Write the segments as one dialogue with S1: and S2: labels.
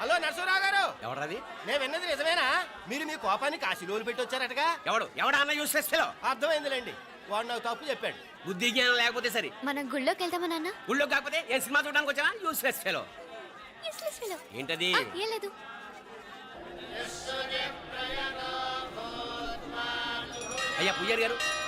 S1: Hello Narasarao గారు.
S2: ఎవడది
S1: నేను విన్నది నిజమేనా? మీరు మీ కోపాన్ని కాశీలోలు పెట్టి వచ్చారటగా
S2: ఎవడు? ఎవడా అన్న యూస్లెస్ ఫెలో
S1: అర్థమైందిలేండి. వాడు నాకు తప్పు చెప్పాడు.
S2: బుద్ధి జ్ఞానం లేకపోతే సరే.
S3: మనం గుళ్ళోకి వెళ్దామా నాన్న?
S2: ఊళ్ళో కాకపోతే ఏం సినిమా చూడడానికి వచ్చావా యూస్లెస్ ఫెలో
S3: fellow.
S2: ఏంటది?
S3: ఏం లేదు.
S2: అయ్యా పుయ్యర్ గారు.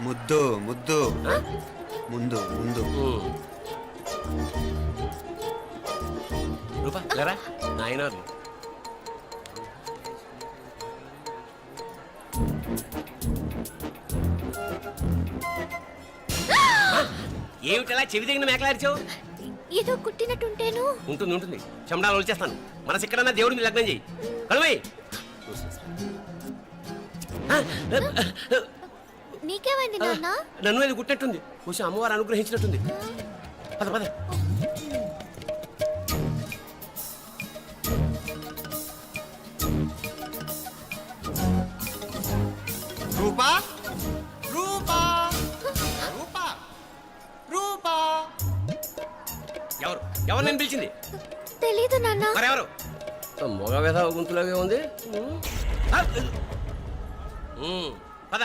S4: ముద్దు ముద్దు. ముందు ముందు.
S2: రూపా లేరా నాయనారు ఏమిటలా చెవి దగ్గర మేకలారిచావు
S3: ఏదో కుట్టినట్టుంటేను.
S2: ఉంటుంది ఉంటుంది. చెమడాలు వచ్చేస్తాను మనసు ఎక్కడన్నా దేవుడిని లగ్నం చేయి. కలవై
S3: నీకేమైంది నాన్న?
S2: నన్ను అది గుట్టినట్టుంది కొంచెం అమ్మవారు అనుగ్రహించినట్టుంది. పద పద.
S4: రూపా? రూపా? రూపా? రూపా?
S2: ఎవరు? ఎవరు నేను పిలిచింది?
S3: తెలీదు నాన్న.
S2: మరెవరు మగ వ్యధ గుంతులాగే ఉంది. పద.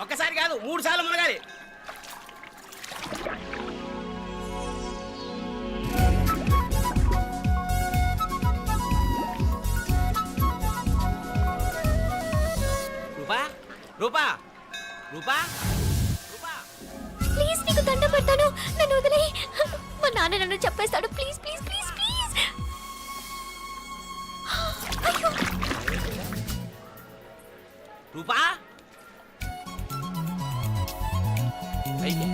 S2: ఒక్కసారి కాదు మూడు సార్లు మునగాలి. రూపా రూపా రూపా. రూపా పైకి.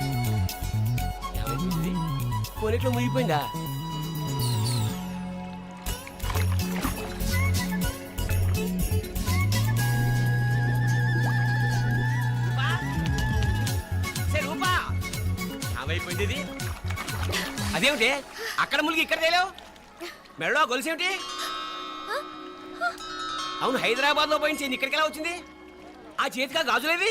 S2: ఏమైంది? కొనిట్లో మునిగిపోయిందా? రూపా? అదేమిటి? అక్కడ మునిగి ఇక్కడ తేలేవు? మెడలో గొలుసేమిటి అవును హైదరాబాద్లో పోయించింది ఇక్కడికి ఎలా వచ్చింది? ఆ చేతిగా గాజులేవి